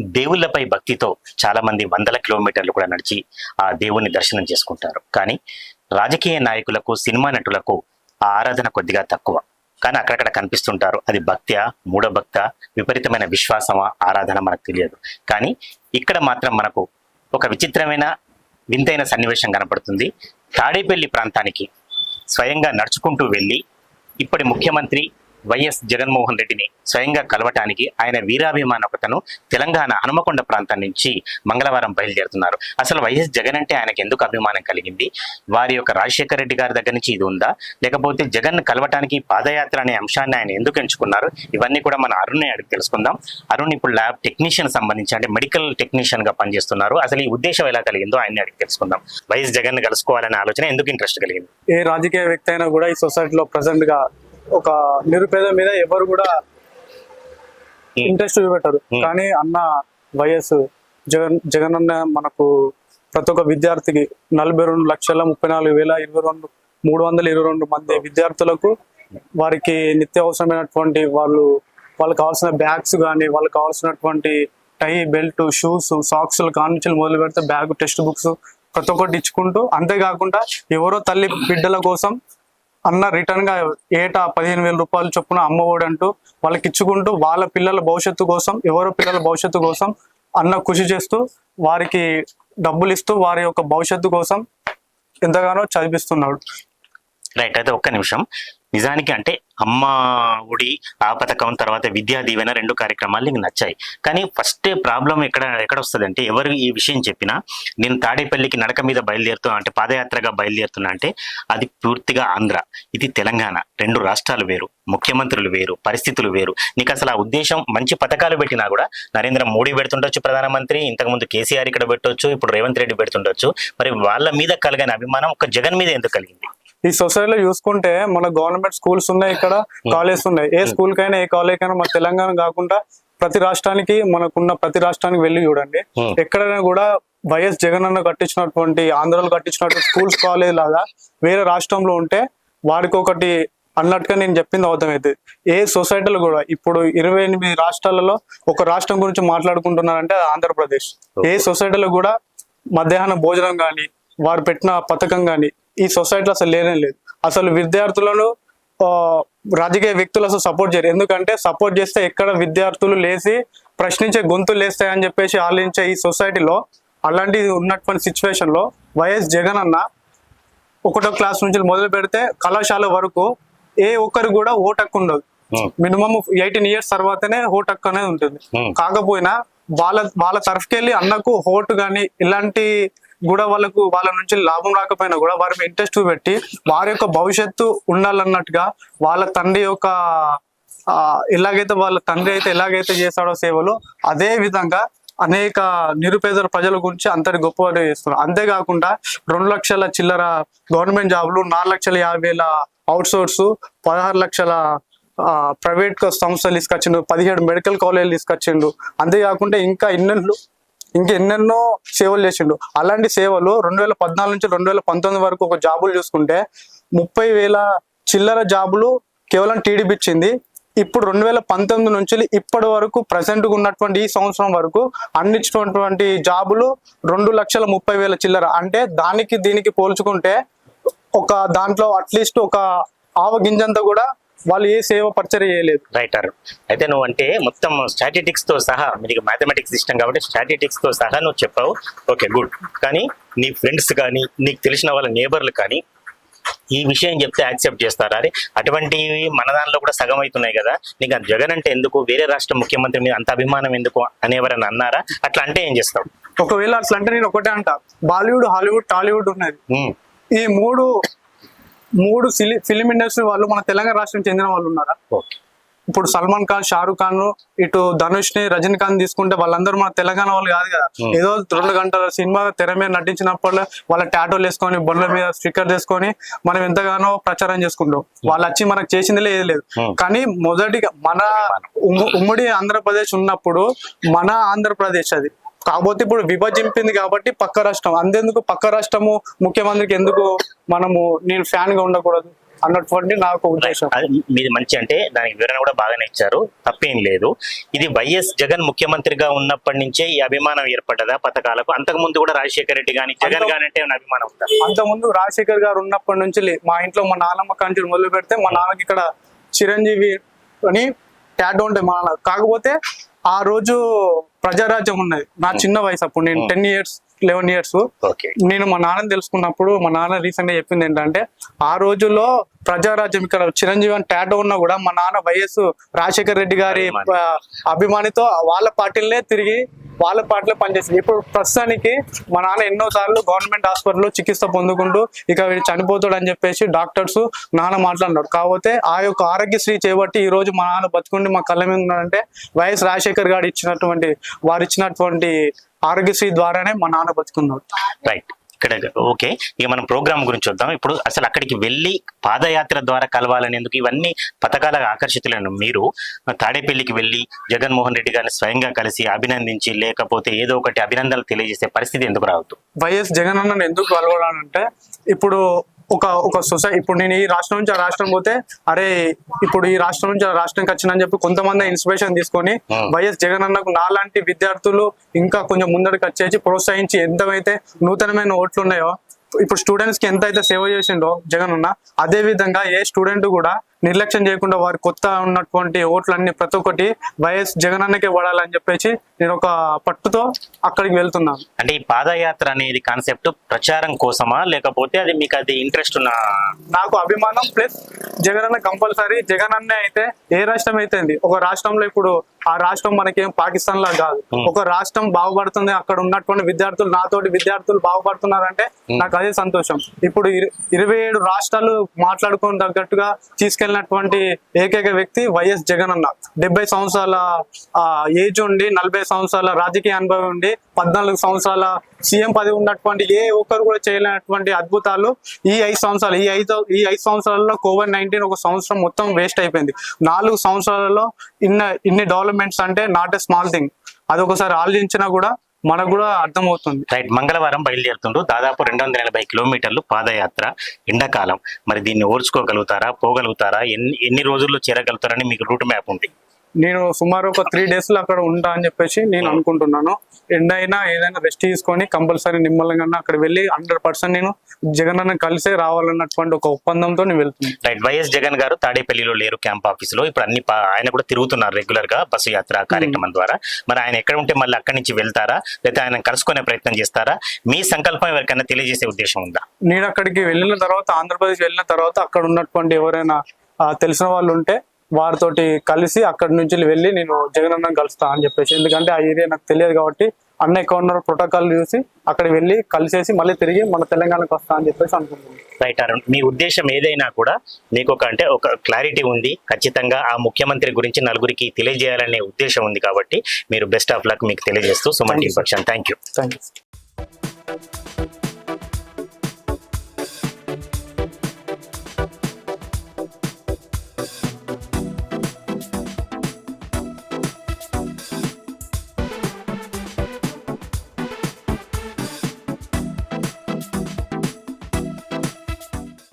దేవుళ్ళపై భక్తితో చాలా మంది వందల కిలోమీటర్లు కూడా నడిచి ఆ దేవుణ్ణి దర్శనం చేసుకుంటారు. కానీ రాజకీయ నాయకులకు సినిమా నటులకు ఆ ఆరాధన కొద్దిగా తక్కువ. కానీ అక్కడక్కడ కనిపిస్తుంటారు. అది భక్త్యా మూఢభక్త విపరీతమైన విశ్వాసమా ఆరాధన మనకు తెలియదు. కానీ ఇక్కడ మాత్రం మనకు ఒక విచిత్రమైన వింతైన సన్నివేశం కనపడుతుంది. తాడేపల్లి ప్రాంతానికి స్వయంగా నడుచుకుంటూ వెళ్ళి ఇప్పటి ముఖ్యమంత్రి వైఎస్ జగన్మోహన్ రెడ్డిని స్వయంగా కలవటానికి ఆయన వీరాభిమానకతను తెలంగాణ హనుమకొండ ప్రాంతం నుంచి మంగళవారం బయలుదేరుతున్నారు. అసలు వైఎస్ జగన్ అంటే ఆయనకు ఎందుకు అభిమానం కలిగింది? వారి యొక్క రాజశేఖర రెడ్డి గారి దగ్గర నుంచి ఇది ఉందా? లేకపోతే జగన్ కలవటానికి పాదయాత్ర అనే అంశాన్ని ఆయన ఎందుకు ఎంచుకున్నారు? ఇవన్నీ కూడా మన అరుణ్ అడిగి తెలుసుకుందాం. అరుణ్ ఇప్పుడు ల్యాబ్ టెక్నీషియన్ సంబంధించి అంటే మెడికల్ టెక్నీషియన్గా పనిచేస్తున్నారు. అసలు ఈ ఉద్దేశం ఎలా కలిగిందో ఆయన అడిగి తెలుసుకుందాం. వైఎస్ జగన్ కలుసుకోవాలనే ఆలోచన ఎందుకు ఇంట్రెస్ట్ కలిగింది? ఏ రాజకీయ వ్యక్తి అయినా కూడా ఈ సొసైటీలో ప్రజెంట్గా ఒక నిరుపేద మీద ఎవరు కూడా ఇంట్రెస్ట్ చూపెట్టరు. Hmm. కానీ అన్న వైఎస్ జగన్ జగన్ అన్న మనకు ప్రతి ఒక్క విద్యార్థికి నలభై రెండు లక్షల ముప్పై నాలుగు వేల ఇరవై రెండు మూడు వందల ఇరవై రెండు మంది విద్యార్థులకు వారికి నిత్య అవసరమైనటువంటి వాళ్ళు వాళ్ళకి కావాల్సిన బ్యాగ్స్ కానీ వాళ్ళకి కావాల్సినటువంటి టై బెల్ట్ షూస్ సాక్స్ కాన్నించి మొదలు పెడితే బ్యాగ్ టెక్స్ట్ బుక్స్ ప్రతి ఒక్కటి ఇచ్చుకుంటూ అంతేకాకుండా ఎవరో తల్లి బిడ్డల కోసం అన్న రిటర్న్గా ఏటా పదిహేను వేల రూపాయలు చొప్పున అమ్మఒడి అంటూ వాళ్ళకి ఇచ్చుకుంటూ వాళ్ళ పిల్లల భవిష్యత్తు కోసం ఎవరో పిల్లల భవిష్యత్తు కోసం అన్న కృషి చేస్తూ వారికి డబ్బులు ఇస్తూ వారి యొక్క భవిష్యత్తు కోసం ఎంతగానో చదివిస్తున్నాడు. రైట్ అయితే ఒక్క నిమిషం. నిజానికి అంటే అమ్మ ఒడి ఆ పథకం తర్వాత విద్యా దీవెన రెండు కార్యక్రమాలు నీకు నచ్చాయి. కానీ ఫస్ట్ ప్రాబ్లం ఎక్కడ ఎక్కడ వస్తుంది అంటే ఎవరు ఈ విషయం చెప్పినా నేను తాడేపల్లికి నడక మీద బయలుదేరుతున్నా అంటే పాదయాత్రగా బయలుదేరుతున్నా అంటే అది పూర్తిగా ఆంధ్ర ఇది తెలంగాణ. రెండు రాష్ట్రాలు వేరు ముఖ్యమంత్రులు వేరు పరిస్థితులు వేరు. నీకు అసలు ఆ ఉద్దేశం మంచి పథకాలు పెట్టినా కూడా నరేంద్ర మోడీ పెడుతుండొచ్చు ప్రధానమంత్రి ఇంతకుముందు కేసీఆర్ ఇక్కడ పెట్టొచ్చు ఇప్పుడు రేవంత్ రెడ్డి పెడుతుండొచ్చు. మరి వాళ్ళ మీద కలిగిన అభిమానం ఒక జగన్ మీద ఎందుకు కలిగింది? ఈ సొసైటీలో చూసుకుంటే మన గవర్నమెంట్ స్కూల్స్ ఉన్నాయి ఇక్కడ కాలేజెస్ ఉన్నాయి. ఏ స్కూల్ కైనా ఏ కాలేజ్ కైనా మన తెలంగాణ కాకుండా ప్రతి రాష్ట్రానికి మనకున్న ప్రతి రాష్ట్రానికి వెళ్ళి చూడండి. ఎక్కడైనా కూడా వైఎస్ జగన్ అన్న కట్టించినటువంటి ఆంధ్రలో కట్టించినటువంటి స్కూల్స్ కాలేజ్ లాగా వేరే రాష్ట్రంలో ఉంటే వారికి ఒకటి అన్నట్టుగా నేను చెప్పింది అవుతుంది ఏ సొసైటీలు కూడా ఇప్పుడు ఇరవై ఎనిమిది రాష్ట్రాలలో ఒక రాష్ట్రం గురించి మాట్లాడుకుంటున్నారంటే ఆంధ్రప్రదేశ్. ఏ సొసైటీలో కూడా మధ్యాహ్న భోజనం కానీ వారు పెట్టిన పథకం కానీ ఈ సొసైటీలో అసలు లేనే లేదు అసలు విద్యార్థులను రాజకీయ వ్యక్తులు అసలు సపోర్ట్ చేయరు ఎందుకంటే సపోర్ట్ చేస్తే ఎక్కడ విద్యార్థులు లేచి ప్రశ్నించే గొంతులు లేస్తాయని చెప్పేసి ఆలోచించే ఈ సొసైటీలో అలాంటి ఉన్నటువంటి సిచ్యువేషన్లో వైఎస్ జగన్ అన్న ఒకటో క్లాస్ నుంచి మొదలు పెడితే కళాశాల వరకు ఏ ఒక్కరు కూడా ఓటు హక్కు ఉండదు Hmm. మినిమం ఎయిటీన్ ఇయర్స్ తర్వాతనే ఓటు హక్కు అనేది ఉంటుంది Hmm. కాకపోయినా వాళ్ళ వాళ్ళ తరఫుకెళ్ళి అన్నకు ఓటు కానీ ఇలాంటి కూడా వాళ్ళకు వాళ్ళ నుంచి లాభం రాకపోయినా కూడా వారి మీద ఇంట్రెస్ట్ పెట్టి వారి యొక్క భవిష్యత్తు ఉండాలన్నట్టుగా వాళ్ళ తండ్రి యొక్క ఎలాగైతే వాళ్ళ తండ్రి అయితే ఎలాగైతే చేస్తాడో సేవలు అదే విధంగా అనేక నిరుపేద ప్రజల గురించి అంతటి గొప్పగా చేస్తున్నారు. అంతేకాకుండా రెండు లక్షల చిల్లర గవర్నమెంట్ జాబ్లు నాలుగు లక్షల యాభై వేల అవుట్సోర్స్ పదహారు లక్షల ప్రైవేట్ సంస్థలు తీసుకొచ్చిండు పదిహేడు మెడికల్ కాలేజీలు తీసుకొచ్చిండు అంతేకాకుండా ఇంకా ఎన్నెన్నో ఇంకా ఎన్నెన్నో సేవలు చేసిండు. అలాంటి సేవలు రెండు వేల పద్నాలుగు నుంచి రెండు వేల పంతొమ్మిది వరకు ఒక జాబులు చూసుకుంటే ముప్పై వేల చిల్లర జాబులు కేవలం టీడీపీ ఇచ్చింది. ఇప్పుడు రెండు వేల పంతొమ్మిది నుంచి ఇప్పటి వరకు ప్రజెంట్గా ఉన్నటువంటి ఈ సంవత్సరం వరకు అందించినటువంటి జాబులు రెండు లక్షల ముప్పై వేల చిల్లర. అంటే దానికి దీనికి పోల్చుకుంటే ఒక దాంట్లో అట్లీస్ట్ ఒక ఆవ గింజంతా కూడా వాళ్ళు ఏ సేవ పరిచయం చేయలేదు. రైటర్ అయితే నువ్వు అంటే మొత్తం స్టాటిటిక్స్తో సహా మీకు మ్యాథమెటిక్స్ ఇష్టం కాబట్టి స్టాటిటిక్స్తో సహా నువ్వు చెప్పావు. ఓకే గుడ్ కానీ నీ ఫ్రెండ్స్ కానీ నీకు తెలిసిన వాళ్ళ నేబర్లు కానీ ఈ విషయం చెప్తే యాక్సెప్ట్ చేస్తారా? అరే అటువంటివి మన దానిలో కూడా సగం అవుతున్నాయి కదా. నీకు జగన్ అంటే ఎందుకు? వేరే రాష్ట్ర ముఖ్యమంత్రి మీద అంత అభిమానం ఎందుకు? అనేవరని అన్నారా? అట్లా అంటే ఏం చేస్తావు? ఒకవేళ అట్లా అంటే నేను ఒకటే అంట. బాలీవుడ్ హాలీవుడ్ టాలీవుడ్ ఉన్నది ఈ మూడు మూడు ఫిలిం ఇండస్ట్రీ వాళ్ళు మన తెలంగాణ రాష్ట్రం చెందిన వాళ్ళు ఉన్నారా? ఇప్పుడు సల్మాన్ ఖాన్ షారూక్ ఖాన్ ఇటు ధనుష్ని రజనీకాంత్ తీసుకుంటే వాళ్ళందరూ మన తెలంగాణ వాళ్ళు కాదు కదా. ఏదో రెండు గంటల సినిమా తెర మీద నటించినప్పుడు వాళ్ళ టాటోలు వేసుకొని బొండ్ల మీద స్టిక్కర్ చేసుకొని మనం ఎంతగానో ప్రచారం చేసుకుంటాం. వాళ్ళు వచ్చి మనకు చేసింది లేదు లేదు. కానీ మొదటిగా మన ఉమ్మ- ఉమ్మడి ఆంధ్రప్రదేశ్ ఉన్నప్పుడు మన ఆంధ్రప్రదేశ్ అది. కాకపోతే ఇప్పుడు విభజింపింది కాబట్టి పక్క రాష్ట్రం. అంతేందుకు పక్క రాష్ట్రము ముఖ్యమంత్రికి ఎందుకు మనము నేను ఫ్యాన్గా ఉండకూడదు అన్నటువంటి నాకు ఉద్దేశం. అది మీది మంచి అంటే దానికి వివరణ కూడా బాగానే ఇచ్చారు. తప్పేం లేదు. ఇది వైఎస్ జగన్ ముఖ్యమంత్రిగా ఉన్నప్పటి నుంచే ఈ అభిమానం ఏర్పడ్డదా పథకాలకు? అంతకు ముందు కూడా రాజశేఖర రెడ్డి గాని జగన్ అంత- గాని అంటే అభిమానం ఉందా? అంతకుముందు రాజశేఖర్ గారు ఉన్నప్పటి నుంచి మా ఇంట్లో మా నాన్నమ్మ కంచెలు మొదలు పెడితే మా నాన్నకి ఇక్కడ చిరంజీవి అని ట్యాడ్ ఉంటే మా నాన్న. కాకపోతే ఆ రోజు ప్రజారాజ్యం ఉన్నది. నా చిన్న వయసు అప్పుడు నేను టెన్ ఇయర్స్ లెవెన్ ఇయర్స్ నేను మా నాన్నని తెలుసుకున్నప్పుడు మా నాన్న రీసెంట్గా చెప్పింది ఏంటంటే ఆ రోజుల్లో ప్రజారాజ్యం ఇక్కడ చిరంజీవి అని టాటో ఉన్నా కూడా మా నాన్న వైఎస్ రాజశేఖర్ రెడ్డి గారి అభిమానితో వాళ్ళ పార్టీలనే తిరిగి వాళ్ళ పాటలో పనిచేసింది. ఇప్పుడు ప్రస్తుతానికి మా నాన్న ఎన్నో సార్లు గవర్నమెంట్ హాస్పిటల్లో చికిత్స పొందుకుంటూ ఇక వీడు చనిపోతాడు అని చెప్పేసి డాక్టర్స్ నాన్న మాట్లాడినాడు కాకపోతే ఆ యొక్క ఆరోగ్యశ్రీ చేపట్టి ఈ రోజు మా నాన్న బతుకుండి మా కళ్ళ మీద ఉన్నాడంటే వైఎస్ రాజశేఖర్ గారు ఇచ్చినటువంటి వారు ఇచ్చినటువంటి ఆరోగ్యశ్రీ ద్వారానే మా నాన్న బతుకున్నాడు. రైట్ ఇక్కడ ఓకే ఇక మనం ప్రోగ్రామ్ గురించి వద్దాం ఇప్పుడు అసలు అక్కడికి వెళ్ళి పాదయాత్ర ద్వారా కలవాలనేందుకు ఇవన్నీ పథకాలకు ఆకర్షితులను మీరు తాడేపల్లికి వెళ్ళి జగన్మోహన్ రెడ్డి గారిని స్వయంగా కలిసి అభినందించి లేకపోతే ఏదో ఒకటి అభినందనలు తెలియజేసే పరిస్థితి ఎందుకు రావద్దు? వైఎస్ జగన్ అన్నని ఎందుకు కలవాలంటే ఇప్పుడు ఒక ఒక సొసైటీ ఇప్పుడు నేను ఈ రాష్ట్రం నుంచి ఆ రాష్ట్రం పోతే అరే ఇప్పుడు ఈ రాష్ట్రం నుంచి ఆ రాష్ట్రానికి వచ్చినని చెప్పి కొంతమంది ఇన్స్పిరేషన్ తీసుకొని. వైఎస్ జగన్ అన్నకు నాలాంటి విద్యార్థులు ఇంకా కొంచెం ముందరికి వచ్చేసి ప్రోత్సహించి ఎంతమైతే నూతనమైన ఓట్లు ఉన్నాయో ఇప్పుడు స్టూడెంట్స్కి ఎంత అయితే సేవ చేసిండో జగన్ అన్న అదే విధంగా ఏ స్టూడెంట్ కూడా నిర్లక్ష్యం చేయకుండా వారి కొత్త ఉన్నటువంటి ఓట్లన్నీ ప్రతి ఒక్కటి వైఎస్ జగన్ అన్నకే పడాలని చెప్పేసి నేను ఒక పట్టుతో అక్కడికి వెళ్తున్నాను. అంటే ఈ పాదయాత్ర అనేది కాన్సెప్ట్ ప్రచారం కోసమా? లేకపోతే అది మీకు అది ఇంట్రెస్ట్ ఉన్న? నాకు అభిమానం ప్లస్ జగన్ అన్న కంపల్సరీ. జగన్ అన్న అయితే ఏ రాష్ట్రం అయితే? ఒక రాష్ట్రంలో ఇప్పుడు ఆ రాష్ట్రం మనకేం పాకిస్తాన్ లా కాదు. ఒక రాష్ట్రం బాగుపడుతుంది అక్కడ ఉన్నటువంటి విద్యార్థులు నాతోటి విద్యార్థులు బాగుపడుతున్నారంటే నాకు అదే సంతోషం. ఇప్పుడు ఇర- ఇరవై ఏడు రాష్ట్రాలు మాట్లాడుకుని తగ్గట్టుగా తీసుకెళ్ళినటువంటి ఏకైక వ్యక్తి వైఎస్ జగన్ అన్న. డెబ్బై సంవత్సరాల ఏజ్ ఉండి నలభై సంవత్సరాల రాజకీయ అనుభవం ఉండి పద్నాలుగు సంవత్సరాల సీఎం పదవి ఉన్నటువంటి ఏ ఒక్కరు కూడా చేయలేనటువంటి అద్భుతాలు ఈ ఐదు సంవత్సరాలు ఈ ఐదు ఈ ఐదు సంవత్సరాలలో కోవిడ్ నైన్టీన్ ఒక సంవత్సరం మొత్తం వేస్ట్ అయిపోయింది. నాలుగు సంవత్సరాలలో ఇన్న ఇన్ని డెవలప్మెంట్స్ అంటే నాట్ ఎ స్మాల్ థింగ్. అది ఒకసారి ఆలోచించినా కూడా మనకు కూడా అర్థమవుతుంది. రైట్ మంగళవారం బయలుదేరుతుండ్రు దాదాపు రెండు వందల ఎనభై కిలోమీటర్లు పాదయాత్ర ఎండాకాలం. మరి దీన్ని ఓర్చుకోగలుగుతారా పోగలుగుతారా? ఎన్ని ఎన్ని రోజుల్లో చేరగలుగుతారని మీకు రూట్ మ్యాప్ ఉంది. నేను సుమారు ఒక త్రీ డేస్లో అక్కడ ఉంటా అని చెప్పేసి నేను అనుకుంటున్నాను. ఎండ్ అయినా ఏదైనా రెస్ట్ తీసుకొని కంపల్సరీ నిమ్మలంగా అక్కడ వెళ్ళి హండ్రెడ్ పర్సెంట్ నేను జగన్ అన్న కలిసే రావాలన్నటువంటి ఒక ఒప్పందంతో నేను వెళ్తున్నాను. రైట్ వైఎస్ జగన్ గారు తాడేపల్లిలో లేరు క్యాంప్ ఆఫీస్లో ఇప్పుడు అన్ని ఆయన కూడా తిరుగుతున్నారు రెగ్యులర్గా బస్సు యాత్ర కార్యక్రమం ద్వారా. మరి ఆయన ఎక్కడ ఉంటే మళ్ళీ అక్కడి నుంచి వెళ్తారా? లేకపోతే ఆయన కలుసుకునే ప్రయత్నం చేస్తారా? మీ సంకల్పం ఎవరికైనా తెలియజేసే ఉద్దేశం ఉందా? నేను అక్కడికి వెళ్ళిన తర్వాత ఆంధ్రప్రదేశ్ వెళ్ళిన తర్వాత అక్కడ ఉన్నటువంటి ఎవరైనా తెలిసిన వాళ్ళు ఉంటే వారితోటి కలిసి అక్కడి నుంచి వెళ్ళి నేను జగన్ అన్న కలుస్తా అని చెప్పేసి. ఎందుకంటే ఆ ఏరియా నాకు తెలియదు కాబట్టి అన్న ఎక్కడ ప్రోటోకాల్ చూసి అక్కడ వెళ్ళి కలిసేసి మళ్ళీ తిరిగి మన తెలంగాణకు వస్తా అని చెప్పేసి అనుకుంటున్నాను. రైట్ అరుణ్ మీ ఉద్దేశం ఏదైనా కూడా మీకు ఒక అంటే ఒక క్లారిటీ ఉంది. ఖచ్చితంగా ఆ ముఖ్యమంత్రి గురించి నలుగురికి తెలియజేయాలనే ఉద్దేశం ఉంది కాబట్టి మీరు బెస్ట్ ఆఫ్ లక్ మీకు తెలియజేస్తూ సుమన్ పక్షాన్ని థ్యాంక్ యూ థ్యాంక్ యూ